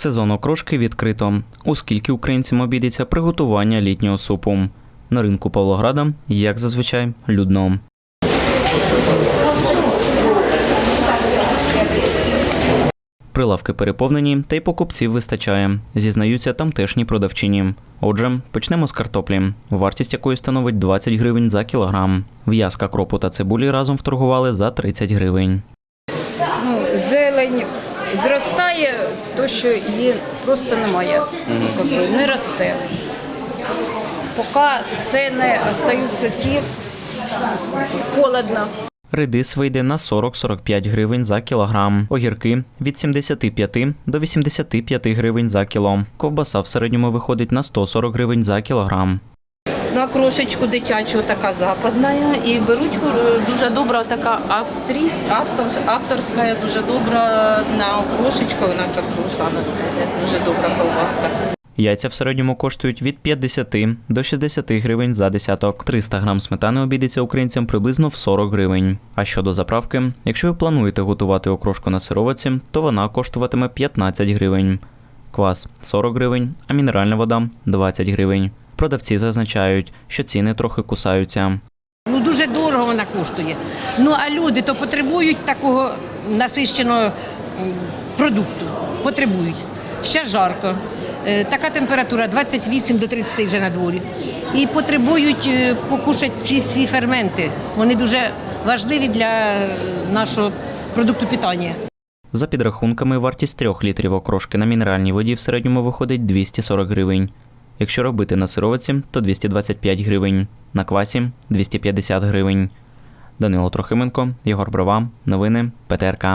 Сезон окрошки відкрито. У скільки українцям обійдеться приготування літнього супу. На ринку Павлограда, як зазвичай, людно. Прилавки переповнені, та й покупців вистачає, зізнаються тамтешні продавчині. Отже, почнемо з картоплі, вартість якої становить 20 гривень за кілограм. В'язка кропу та цибулі разом вторгували за 30 гривень. ну, зелень зростає, то що її просто немає. Якби не росте. Поки ціни залишаються ті, холодно. Редис вийде на 40-45 гривень за кілограм. Огірки від 75 до 85 гривень за кіло. Ковбаса в середньому виходить на 140 гривень за кілограм. Крошечку дитячу така западна і беруть е, дуже добра така австрійська, авторська, дуже добра на крошечку, вона як русановська, дуже добра колбаска. Яйця в середньому коштують від 50 до 60 гривень за десяток. 300 грам сметани обійдеться українцям приблизно в 40 гривень. А щодо заправки, якщо ви плануєте готувати окрошку на сировиці, то вона коштуватиме 15 гривень. Квас 40 гривень, а мінеральна вода 20 гривень. Продавці зазначають, що ціни трохи кусаються. Ну дуже дорого вона коштує. Ну а люди то потребують такого насищеного продукту. Потребують. Ще жарко. Е, Така температура 28 до 30 вже на дворі. І потребують е, покушати ці всі ферменти. Вони дуже важливі для нашого продукту питання. За підрахунками, вартість 3 літрів окрошки на мінеральній воді в середньому виходить 240 гривень. Якщо робити на сировиці, то 225 гривень, на квасі 250 гривень. Данило Трохименко, Єгор Брова, новини ПТРК.